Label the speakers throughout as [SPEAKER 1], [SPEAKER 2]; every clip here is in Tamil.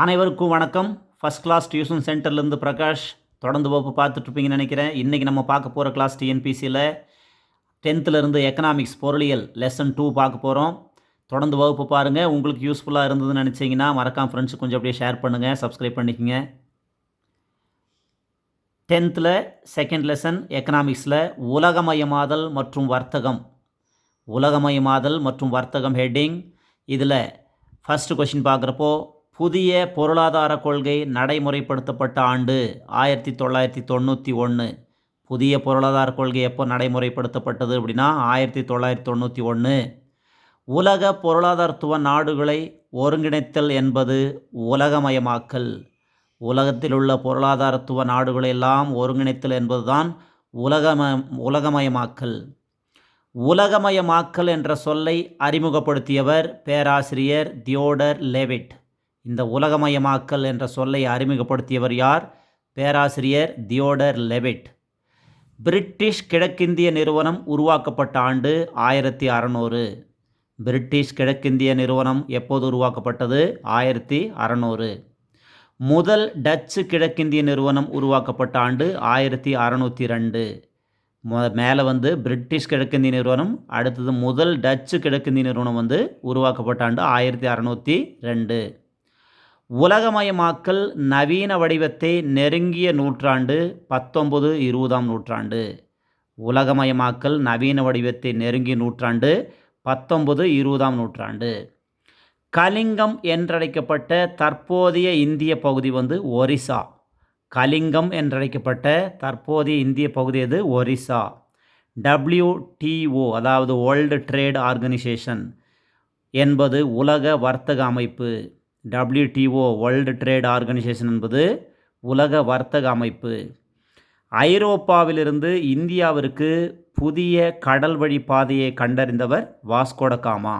[SPEAKER 1] அனைவருக்கும் வணக்கம். ஃபஸ்ட் கிளாஸ் டியூஷன் சென்டர்லேருந்து பிரகாஷ் தொடர்ந்து வகுப்பு பார்த்துட்ருப்பீங்கன்னு நினைக்கிறேன். இன்றைக்கி நம்ம பார்க்க போகிற கிளாஸ் டிஎன்பிசியில் டென்த்துலேருந்து எக்கனாமிக்ஸ் பொருளியல் லெசன் டூ பார்க்க போகிறோம் தொடர்ந்து வகுப்பு பாருங்கள் உங்களுக்கு யூஸ்ஃபுல்லாக இருந்ததுன்னு நினச்சிங்கன்னா மறக்காம ஃப்ரெண்ட்ஸுக்கு கொஞ்சம் அப்படியே ஷேர் பண்ணுங்கள் சப்ஸ்கிரைப் பண்ணிக்கோங்க. டென்த்தில் செகண்ட் லெசன் எக்கனாமிக்ஸில் உலகமயமாதல் மற்றும் வர்த்தகம். உலகமயமாதல் மற்றும் வர்த்தகம் ஹெட்டிங் இதில் ஃபஸ்ட்டு கொஷின் பார்க்குறப்போ புதிய பொருளாதார கொள்கை நடைமுறைப்படுத்தப்பட்ட ஆண்டு ஆயிரத்தி தொள்ளாயிரத்தி தொண்ணூற்றி ஒன்று புதிய பொருளாதார கொள்கை எப்போ நடைமுறைப்படுத்தப்பட்டது அப்படின்னா ஆயிரத்தி தொள்ளாயிரத்தி தொண்ணூற்றி ஒன்று உலக பொருளாதாரத்துவ நாடுகளை ஒருங்கிணைத்தல் என்பது உலகமயமாக்கல். உலகத்தில் உள்ள பொருளாதாரத்துவ நாடுகளை எல்லாம் ஒருங்கிணைத்தல் என்பதுதான் உலகம உலகமயமாக்கல். உலகமயமாக்கல் என்ற சொல்லை அறிமுகப்படுத்தியவர் பேராசிரியர் தியோடர் லெவிட். இந்த உலகமயமாக்கல் என்ற சொல்லை அறிமுகப்படுத்தியவர் யார்? பேராசிரியர் தியோடர் லெவிட். பிரிட்டிஷ் கிழக்கிந்திய நிறுவனம் உருவாக்கப்பட்ட ஆண்டு ஆயிரத்தி அறநூறு. பிரிட்டிஷ் கிழக்கிந்திய நிறுவனம் எப்போது உருவாக்கப்பட்டது? ஆயிரத்தி அறநூறு. முதல் டச்சு கிழக்கிந்திய நிறுவனம் உருவாக்கப்பட்ட ஆண்டு ஆயிரத்தி அறநூற்றி ரெண்டு மொ மேலே வந்து பிரிட்டிஷ் கிழக்கிந்திய நிறுவனம் அடுத்தது முதல் டச்சு கிழக்கிந்திய நிறுவனம் வந்து உருவாக்கப்பட்ட ஆண்டு ஆயிரத்தி அறநூற்றி ரெண்டு உலகமயமாக்கல் நவீன வடிவத்தை நெருங்கிய நூற்றாண்டு பத்தொம்பது இருபதாம் நூற்றாண்டு. உலகமயமாக்கல் நவீன வடிவத்தை நெருங்கிய நூற்றாண்டு பத்தொன்பது இருபதாம் நூற்றாண்டு. கலிங்கம் என்றழைக்கப்பட்ட தற்போதைய இந்திய பகுதி வந்து ஒரிசா. கலிங்கம் என்றழைக்கப்பட்ட தற்போதைய இந்திய பகுதி எது? ஒரிசா. டபிள்யூடிஓ அதாவது வேர்ல்டு ட்ரேட் ஆர்கனைசேஷன் என்பது உலக வர்த்தக அமைப்பு. டபிள்யூடிஓ வேர்ல்டு ட்ரேட் ஆர்கனைசேஷன் என்பது உலக வர்த்தக அமைப்பு. ஐரோப்பாவிலிருந்து இந்தியாவிற்கு புதிய கடல் வழி பாதையை கண்டறிந்தவர் வாஸ்கோடகாமா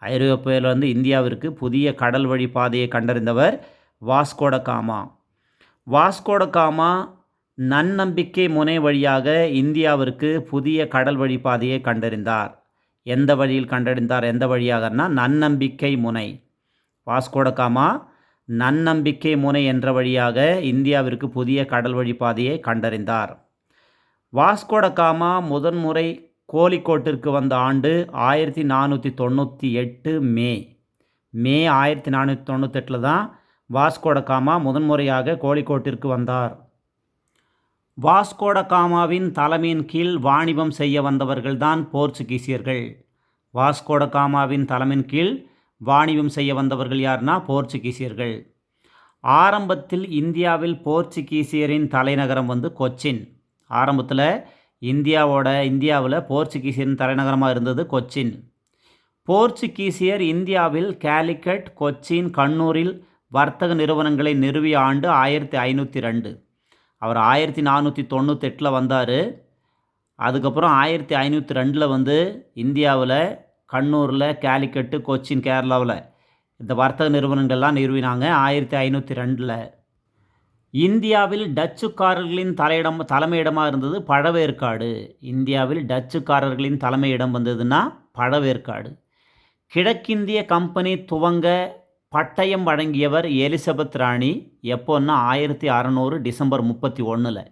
[SPEAKER 1] ஐரோப்பாவிலிருந்து இந்தியாவிற்கு புதிய கடல் வழி பாதையை கண்டறிந்தவர் வாஸ்கோடகாமா வாஸ்கோடகாமா நன்னம்பிக்கை முனை வழியாக இந்தியாவிற்கு புதிய கடல் வழி பாதையை கண்டறிந்தார். எந்த வழியில் கண்டறிந்தார்? எந்த வழியாகனா நன்னம்பிக்கை முனை. வாஸ்கோடகாமா நன்னம்பிக்கை முனை என்ற வழியாக இந்தியாவிற்கு புதிய கடல் வழி பாதையை கண்டறிந்தார். வாஸ்கோடகாமா முதன்முறை கோழிக்கோட்டிற்கு வந்த ஆண்டு ஆயிரத்தி நானூற்றி தொண்ணூற்றி எட்டு மே. மே ஆயிரத்தி நானூற்றி தொண்ணூத்தெட்டில் தான் வாஸ்கோடகாமா முதன்முறையாக கோழிக்கோட்டிற்கு வந்தார். வாஸ்கோடகாமாவின் தலைமையின் கீழ் வாணிபம் செய்ய வந்தவர்கள்தான் போர்ச்சுகீசியர்கள். வாஸ்கோடகாமாவின் தலைமையின் கீழ் வாணிபம் செய்ய வந்தவர்கள் யார்னா போர்ச்சுகீசியர்கள். ஆரம்பத்தில் இந்தியாவில் போர்ச்சுகீசியரின் தலைநகரம் வந்து கொச்சின். ஆரம்பத்தில் இந்தியாவோட இந்தியாவில் போர்ச்சுகீசியரின் தலைநகரமாக இருந்தது கொச்சின். போர்ச்சுகீசியர் இந்தியாவில் கேலிக்கட் கொச்சின் கண்ணூரில் வர்த்தக நிறுவனங்களை நிறுவிய ஆண்டு ஆயிரத்தி ஐநூற்றி ரெண்டு. அவர் ஆயிரத்தி நானூற்றி தொண்ணூத்தெட்டில் வந்தார். அதுக்கப்புறம் ஆயிரத்தி ஐநூற்றி ரெண்டில் வந்து இந்தியாவில் கண்ணூரில் கேலிக்கட்டு கொச்சின் கேரளாவில். இந்த வர்த்தக நிறுவனங்கள்லாம் நிறுவினாங்க ஆயிரத்தி ஐநூற்றி ரெண்டில். இந்தியாவில் டச்சுக்காரர்களின் தலையிடம் தலைமையிடமாக இருந்தது பழவேற்காடு. இந்தியாவில் டச்சுக்காரர்களின் தலைமையிடம் வந்ததுன்னா பழவேற்காடு. கிழக்கிந்திய கம்பெனி துவங்க பட்டயம் வழங்கியவர் எலிசபெத் ராணி. எப்போன்னா ஆயிரத்தி அறநூறு டிசம்பர் முப்பத்தி ஒன்றில்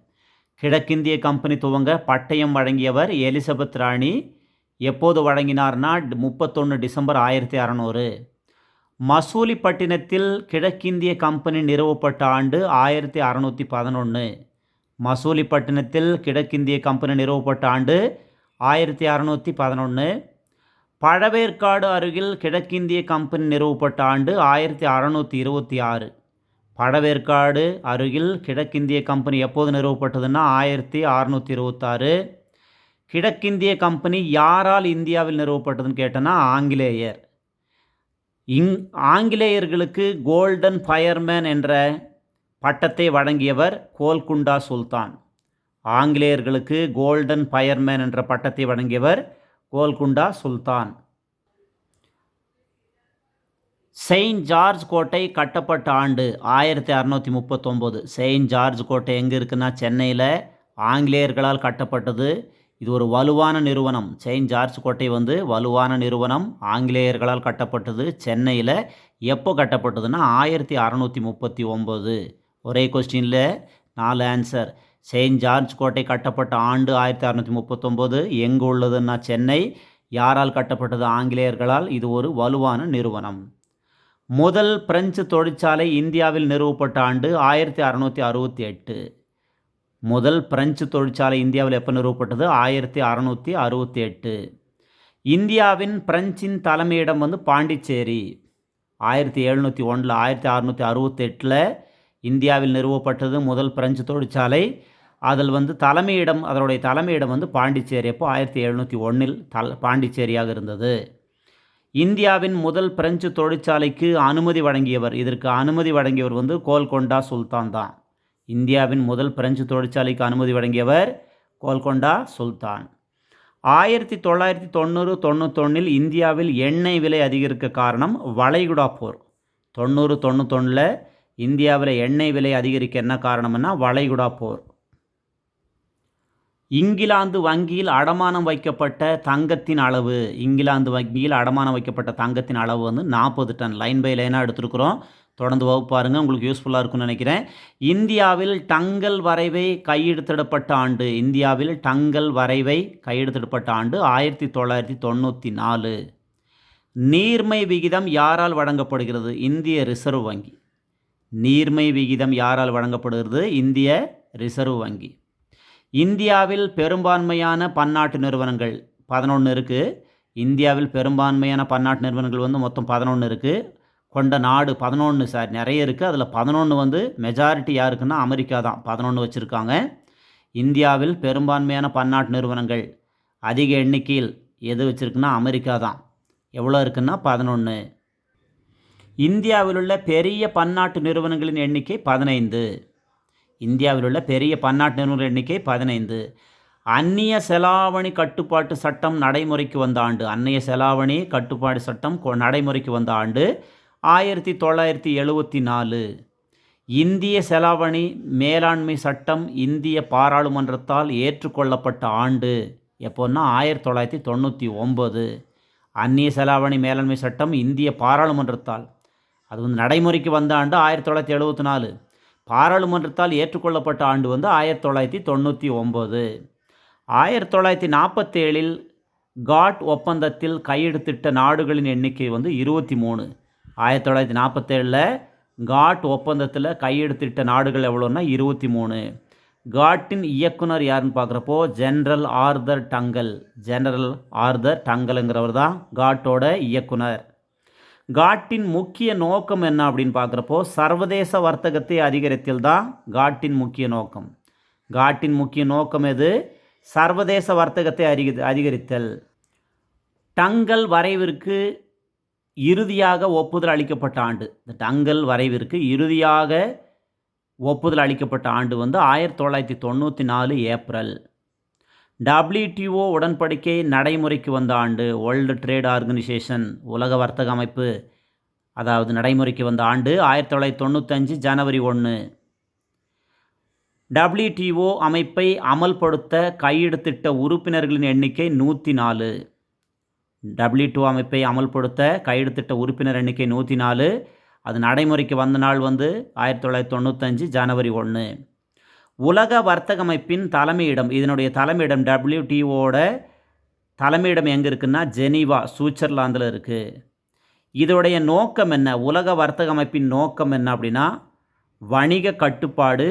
[SPEAKER 1] கிழக்கிந்திய கம்பெனி துவங்க பட்டயம் வழங்கியவர் எலிசபெத் ராணி. எப்போது வழங்கினார்னா முப்பத்தொன்று டிசம்பர் ஆயிரத்தி அறநூறு. மசூலிப்பட்டினத்தில் கிழக்கிந்திய கம்பெனி நிறுவப்பட்ட ஆண்டு ஆயிரத்தி அறநூற்றி பதினொன்று மசூலிப்பட்டினத்தில் கிழக்கிந்திய கம்பெனி நிறுவப்பட்ட ஆண்டு ஆயிரத்தி அறநூற்றி பதினொன்று பழவேற்காடு அருகில் கிழக்கிந்திய கம்பெனி நிறுவப்பட்ட ஆண்டு ஆயிரத்தி அறநூற்றி இருபத்தி ஆறு. பழவேற்காடு அருகில் கிழக்கிந்திய கம்பெனி எப்போது நிறுவப்பட்டதுன்னா ஆயிரத்தி அறநூற்றி இருபத்தாறு. கிழக்கிந்திய கம்பெனி யாரால் இந்தியாவில் நிறுவப்பட்டதுன்னு கேட்டோன்னா ஆங்கிலேயர். இங் ஆங்கிலேயர்களுக்கு கோல்டன் ஃபயர்மேன் என்ற பட்டத்தை வழங்கியவர் கோல்குண்டா சுல்தான். ஆங்கிலேயர்களுக்கு கோல்டன் ஃபயர்மேன் என்ற பட்டத்தை வழங்கியவர் கோல்குண்டா சுல்தான். செயின்ட் ஜார்ஜ் கோட்டை கட்டப்பட்ட ஆண்டு ஆயிரத்தி அறநூற்றி முப்பத்தொம்போது. செயின்ட் ஜார்ஜ் கோட்டை எங்கே இருக்குன்னா சென்னையில் ஆங்கிலேயர்களால் கட்டப்பட்டது இது ஒரு வலுவான நிறுவனம். செயின்ட் ஜார்ஜ் கோட்டை வந்து வலுவான நிறுவனம். ஆங்கிலேயர்களால் கட்டப்பட்டது. சென்னையில் எப்போ கட்டப்பட்டதுன்னா ஆயிரத்தி அறநூற்றி முப்பத்தி ஒம்பது. ஒரே கொஸ்டினில் நாலு ஆன்சர் செயின்ட் ஜார்ஜ் கோட்டை கட்டப்பட்ட ஆண்டு ஆயிரத்தி அறநூற்றி முப்பத்தொம்போது எங்கே உள்ளதுன்னா சென்னை. யாரால் கட்டப்பட்டது? ஆங்கிலேயர்களால். இது ஒரு வலுவான நிறுவனம். முதல் பிரெஞ்சு தொழிற்சாலை இந்தியாவில் நிறுவப்பட்ட ஆண்டு ஆயிரத்தி அறநூற்றி அறுபத்தி எட்டு. முதல் பிரெஞ்சு தொழிற்சாலை இந்தியாவில் எப்போ நிறுவப்பட்டது? ஆயிரத்தி அறநூற்றி அறுபத்தி எட்டு இந்தியாவின் பிரெஞ்சின் தலைமையிடம் வந்து பாண்டிச்சேரி. ஆயிரத்தி எழுநூற்றி ஒன்றில் ஆயிரத்தி அறநூற்றி அறுபத்தெட்டில் இந்தியாவில் நிறுவப்பட்டது முதல் பிரெஞ்சு தொழிற்சாலை. அதில் வந்து தலைமையிடம் அதனுடைய தலைமையிடம் வந்து பாண்டிச்சேரி. அப்போ ஆயிரத்தி எழுநூற்றி ஒன்றில் தல் பாண்டிச்சேரியாக இருந்தது. இந்தியாவின் முதல் பிரெஞ்சு தொழிற்சாலைக்கு அனுமதி வழங்கியவர் இதற்கு அனுமதி வழங்கியவர் வந்து கோல்கொண்டா சுல்தான் தான். இந்தியாவின் முதல் பிரெஞ்சு தொழிற்சாலைக்கு அனுமதி வழங்கியவர் கோல்கொண்டா சுல்தான். ஆயிரத்தி தொள்ளாயிரத்தி தொண்ணூறு தொண்ணூத்தொன்னில் இந்தியாவில் எண்ணெய் விலை அதிகரிக்க காரணம் வளைகுடா போர். தொண்ணூறு தொண்ணூத்தொன்னில் இந்தியாவில் எண்ணெய் விலை அதிகரிக்க என்ன காரணம்னா வளைகுடா போர். இங்கிலாந்து வங்கியில் அடமானம் வைக்கப்பட்ட தங்கத்தின் அளவு இங்கிலாந்து வங்கியில் அடமானம் வைக்கப்பட்ட தங்கத்தின் அளவு வந்து நாற்பது டன். லைன் பை லைனாக எடுத்துருக்குறோம். தொடர்ந்து வகுப்பாருங்க உங்களுக்கு யூஸ்ஃபுல்லாக இருக்கும்னு நினைக்கிறேன். இந்தியாவில் டங்கல் வரைவை கையெழுத்திடப்பட்ட ஆண்டு இந்தியாவில் டங்கல் வரைவை கையெழுத்திடப்பட்ட ஆண்டு ஆயிரத்தி தொள்ளாயிரத்தி தொண்ணூற்றி நாலு. நீர்மை விகிதம் யாரால் வழங்கப்படுகிறது? இந்திய ரிசர்வ் வங்கி. நீர்மை விகிதம் யாரால் வழங்கப்படுகிறது? இந்திய ரிசர்வ் வங்கி. இந்தியாவில் பெரும்பான்மையான பன்னாட்டு நிறுவனங்கள் பதினொன்று இருக்குது இந்தியாவில் பெரும்பான்மையான பன்னாட்டு நிறுவனங்கள் வந்து மொத்தம் பதினொன்று இருக்குது கொண்ட நாடு பதினொன்று சார் நிறைய இருக்குது அதில் பதினொன்று வந்து மெஜாரிட்டி யாருக்குன்னா அமெரிக்கா தான். பதினொன்று வச்சுருக்காங்க. இந்தியாவில் பெரும்பான்மையான பன்னாட்டு நிறுவனங்கள் அதிக எண்ணிக்கையில் எது வச்சுருக்குன்னா அமெரிக்கா தான். எவ்வளோ இருக்குன்னா பதினொன்று இந்தியாவில் உள்ள பெரிய பன்னாட்டு நிறுவனங்களின் எண்ணிக்கை பதினைந்து. இந்தியாவில் உள்ள பெரிய பன்னாட்டு நிறுவனங்கள் எண்ணிக்கை பதினைந்து. அந்நிய செலாவணி கட்டுப்பாட்டு சட்டம் நடைமுறைக்கு வந்த ஆண்டு அந்நிய செலாவணி கட்டுப்பாடு சட்டம் கொ- நடைமுறைக்கு வந்த ஆண்டு ஆயிரத்தி தொள்ளாயிரத்தி எழுபத்தி நாலு. இந்திய செலாவணி மேலாண்மை சட்டம் இந்திய பாராளுமன்றத்தால் ஏற்றுக்கொள்ளப்பட்ட ஆண்டு எப்போன்னா ஆயிரத்தி தொள்ளாயிரத்தி தொண்ணூற்றி ஒம்பது அந்நிய செலாவணி மேலாண்மை சட்டம் இந்திய பாராளுமன்றத்தால் அது வந்து நடைமுறைக்கு வந்த ஆண்டு ஆயிரத்தி தொள்ளாயிரத்தி எழுபத்தி நாலு. பாராளுமன்றத்தால் ஏற்றுக்கொள்ளப்பட்ட ஆண்டு வந்து ஆயிரத்தி தொள்ளாயிரத்தி தொண்ணூற்றி ஒம்பது ஆயிரத்தி தொள்ளாயிரத்தி நாற்பத்தேழில் காட் ஒப்பந்தத்தில் கையெழுத்திட்ட நாடுகளின் எண்ணிக்கை வந்து இருபத்தி மூணு. ஆயிரத்தி தொள்ளாயிரத்தி நாற்பத்தேழில் காட் ஒப்பந்தத்தில் கையெழுத்திட்ட நாடுகள் எவ்வளோன்னா இருபத்தி மூணு. காட்டின் இயக்குனர் யாருன்னு பார்க்குறப்போ general Arthur Dunkel. General Arthur டங்கலுங்கிறவர் தான் காட்டோட இயக்குனர். காட்டின் முக்கிய நோக்கம் என்ன அப்படின்னு பார்க்குறப்போ சர்வதேச வர்த்தகத்தை அதிகரித்தல் தான் காட்டின் முக்கிய நோக்கம். காட்டின் முக்கிய நோக்கம் எது? சர்வதேச வர்த்தகத்தை அதிக அதிகரித்தல். டங்கல் வரைவிற்கு இறுதியாக ஒப்புதல் அளிக்கப்பட்ட ஆண்டு. இந்த டங்கல் வரைவிற்கு இறுதியாக ஒப்புதல் அளிக்கப்பட்ட ஆண்டு வந்து ஆயிரத்தி தொள்ளாயிரத்தி தொண்ணூற்றி நாலு ஏப்ரல். டபிள்யூடிஓ உடன்படிக்கை நடைமுறைக்கு வந்த ஆண்டு வேர்ல்டு ட்ரேட் ஆர்கனைசேஷன் உலக வர்த்தக அமைப்பு அதாவது நடைமுறைக்கு வந்த ஆண்டு ஆயிரத்தி தொள்ளாயிரத்தி தொண்ணூத்தஞ்சு ஜனவரி ஒன்று டபிள்யூடிஓ அமைப்பை அமல்படுத்த கையெழுத்திட்ட உறுப்பினர்களின் எண்ணிக்கை நூற்றி நாலு. டபிள்யூ டூ அமைப்பை அமல்படுத்த கையெழுத்திட்ட உறுப்பினர் எண்ணிக்கை நூற்றி நாலு அது நடைமுறைக்கு வந்த நாள் வந்து ஆயிரத்தி தொள்ளாயிரத்தி தொண்ணூத்தஞ்சு ஜனவரி ஒன்று உலக வர்த்தக அமைப்பின் தலைமையிடம் இதனுடைய தலைமையிடம் டபிள்யூடிஓட தலைமையிடம் எங்கே இருக்குன்னா ஜெனீவா சுவிட்சர்லாந்தில் இருக்குது இதோடைய நோக்கம் என்ன? உலக வர்த்தக அமைப்பின் நோக்கம் என்ன அப்படின்னா வணிக கட்டுப்பாடு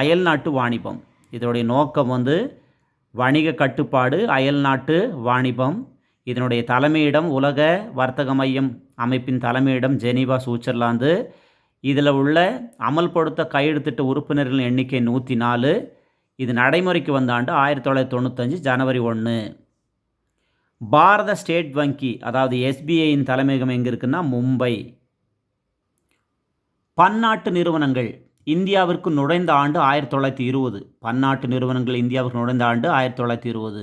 [SPEAKER 1] அயல்நாட்டு வாணிபம். இதனுடைய நோக்கம் வந்து வணிக கட்டுப்பாடு அயல்நாட்டு வாணிபம் இதனுடைய தலைமையிடம் உலக வர்த்தக மையம் அமைப்பின் தலைமையிடம் ஜெனீவா சுவிட்சர்லாந்து. இதில் உள்ள அமல்படுத்த கையெழுத்திட்ட உறுப்பினர்களின் எண்ணிக்கை நூற்றி நாலு. இது நடைமுறைக்கு வந்த ஆண்டு ஆயிரத்தி தொள்ளாயிரத்தி தொண்ணூத்தஞ்சு ஜனவரி ஒன்று பாரத ஸ்டேட் வங்கி அதாவது எஸ்பிஐயின் தலைமையகம் எங்கே இருக்குன்னா மும்பை. பன்னாட்டு நிறுவனங்கள் இந்தியாவிற்கு நுழைந்த ஆண்டு ஆயிரத்தி தொள்ளாயிரத்தி இருபது. பன்னாட்டு நிறுவனங்கள் இந்தியாவிற்கு நுழைந்த ஆண்டு ஆயிரத்தி தொள்ளாயிரத்தி இருபது.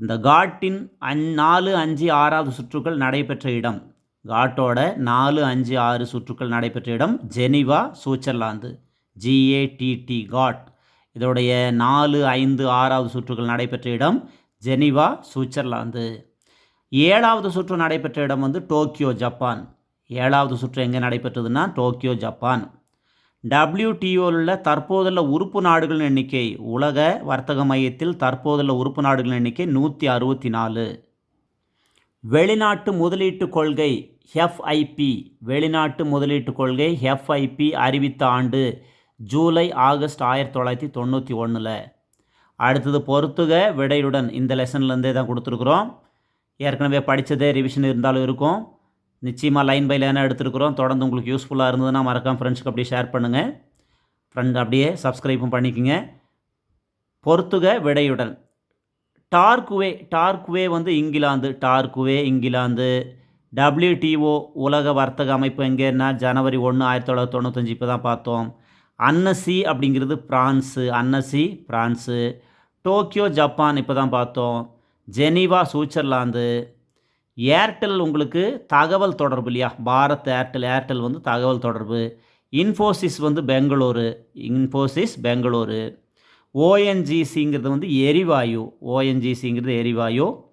[SPEAKER 1] இந்த காட்டின் அஞ் நாலு அஞ்சு ஆறாவது சுற்றுக்கள் நடைபெற்ற இடம். காட்டோட நாலு அஞ்சு ஆறு சுற்றுக்கள் நடைபெற்ற இடம் ஜெனிவா சுவிட்சர்லாந்து. GATT God. இதோடைய நாலு ஐந்து ஆறாவது சுற்றுகள் நடைபெற்ற இடம் ஜெனிவா சுவிட்சர்லாந்து. ஏழாவது சுற்று நடைபெற்ற இடம் வந்து டோக்கியோ ஜப்பான். ஏழாவது சுற்று எங்கே நடைபெற்றதுன்னா டோக்கியோ ஜப்பான். டபிள்யூடிஓவில் உள்ள தற்போதுள்ள உறுப்பு நாடுகளின் எண்ணிக்கை உலக வர்த்தக மையத்தில் தற்போதுள்ள உறுப்பு நாடுகளின் எண்ணிக்கை நூற்றி அறுபத்தி நாலு வெளிநாட்டு முதலீட்டு கொள்கை எஃப்ஐபி வெளிநாட்டு முதலீட்டு கொள்கை எஃப்ஐபி அறிவித்த ஆண்டு ஜூலை ஆகஸ்ட் ஆயிரத்தி தொள்ளாயிரத்தி தொண்ணூற்றி ஒன்றில் அடுத்தது பொறுத்துக விடையுடன் இந்த லெசன்லேருந்தே தான் கொடுத்துருக்குறோம். ஏற்கனவே படித்ததே ரிவிஷன் இருந்தாலும் இருக்கும். நிச்சயமாக லைன் பை லைனாக எடுத்துருக்குறோம். தொடர்ந்து உங்களுக்கு யூஸ்ஃபுல்லாக இருந்ததுன்னா மறக்காமல் ஃப்ரெண்ட்ஸுக்கு அப்படியே ஷேர் பண்ணுங்கள் ஃப்ரெண்ட் அப்படியே சப்ஸ்கிரைப்பும் பண்ணிக்கோங்க. பொறுத்துக விடையுடன். டார்க்குவே டார்க்வே வந்து இங்கிலாந்து டார்க்வே இங்கிலாந்து. டபிள்யூடிஓ உலக வர்த்தக அமைப்பு எங்கேன்னா ஜனவரி ஒன்று ஆயிரத்தி தொள்ளாயிரத்தி தொண்ணூத்தஞ்சு இப்போ தான் பார்த்தோம். அன்னசி அப்படிங்கிறது France Annecy France Tokyo Japan இப்போ தான் பார்த்தோம். Geneva Switzerland. ஏர்டெல் உங்களுக்கு தகவல் தொடர்பு இல்லையா? பாரத் ஏர்டெல் ஏர்டெல் வந்து தகவல் தொடர்பு. இன்ஃபோசிஸ் வந்து பெங்களூரு. இன்ஃபோசிஸ் பெங்களூரு. ஓஎன்ஜிசிங்கிறது வந்து எரிவாயு. ஓஎன்ஜிசிங்கிறது எரிவாயு.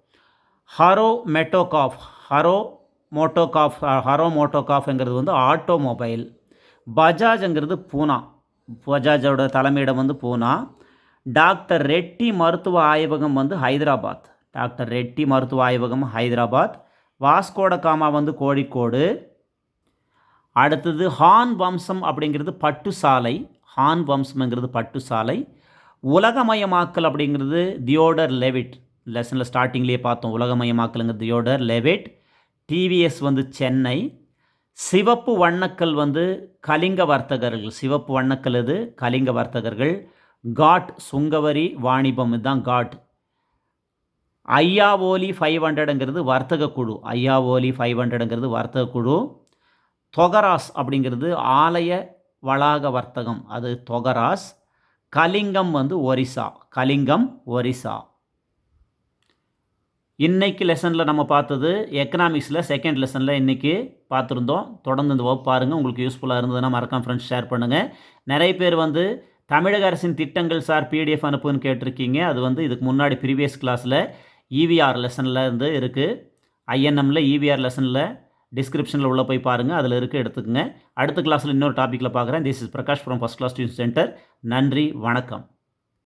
[SPEAKER 1] ஹரோ மெட்டோகாஃப் ஹரோ மோட்டோகாஃப் ஹரோ மோட்டோகாஃப்ங்கிறது வந்து ஆட்டோமொபைல் பஜாஜ்ங்கிறது பூனா. பஜாஜோட தலைமையிடம் வந்து பூனா. டாக்டர் ரெட்டி மருத்துவ ஆய்வகம் வந்து ஹைதராபாத். டாக்டர் ரெட்டி மருத்துவ ஆய்வகம் ஹைதராபாத் வாஸ்கோட காமா வந்து கோழிக்கோடு. அடுத்தது ஹான் வம்சம் அப்படிங்கிறது பட்டு சாலை ஹான் வம்சம்ங்கிறது பட்டு சாலை உலகமயமாக்கல் அப்படிங்கிறது தியோடர் லெவிட். லெசனில் ஸ்டார்டிங்லேயே பார்த்தோம் உலகமயமாக்கலுங்கிறது தியோடர் லெவிட். டிவிஎஸ் வந்து சென்னை. சிவப்பு வண்ணக்கல் வந்து கலிங்க வர்த்தகர்கள். சிவப்பு வண்ணக்கல் இது கலிங்க வர்த்தகர்கள். காட் சுங்கவரி வாணிபம் இதுதான் காட். ஐயா ஓலி ஃபைவ் ஹண்ட்ரடுங்கிறது வர்த்தக குழு. ஐயா ஓலி ஃபைவ் ஹண்ட்ரடுங்கிறது வர்த்தக குழு. தொகராஸ் அப்படிங்கிறது ஆலய வளாக வர்த்தகம். அது தொகராஸ். கலிங்கம் வந்து ஒரிசா. கலிங்கம் ஒரிசா. இன்றைக்கு லெசனில் நம்ம பார்த்தது எக்கனாமிக்ஸில் செகண்ட் லெசனில் இன்றைக்கி பார்த்துருந்தோம். தொடர்ந்து இந்த வகுப்பு பாருங்கள் உங்களுக்கு யூஸ்ஃபுல்லாக இருந்ததுன்னா மறக்காம ஃப்ரெண்ட்ஸ் ஷேர் பண்ணுங்கள் நிறைய பேர் வந்து தமிழக அரசின் திட்டங்கள் சார் பிடிஎஃப் அனுப்புன்னு கேட்டிருக்கீங்க. அது வந்து இதுக்கு முன்னாடி ப்ரீவியஸ் கிளாஸில் இவிஆர் லெசனில் இருந்து இருக்குது ஐஎன்எம்மில் இவிஆர் லெசனில் டிஸ்கிரிப்ஷனில் உள்ளே போய் பாருங்கள் அதில் இருக்க எடுத்துக்கங்க. அடுத்த கிளாஸில் இன்னொரு டாப்பிக்கில் பார்க்குறேன் this is Prakash from first class tuition centre நன்றி வணக்கம்.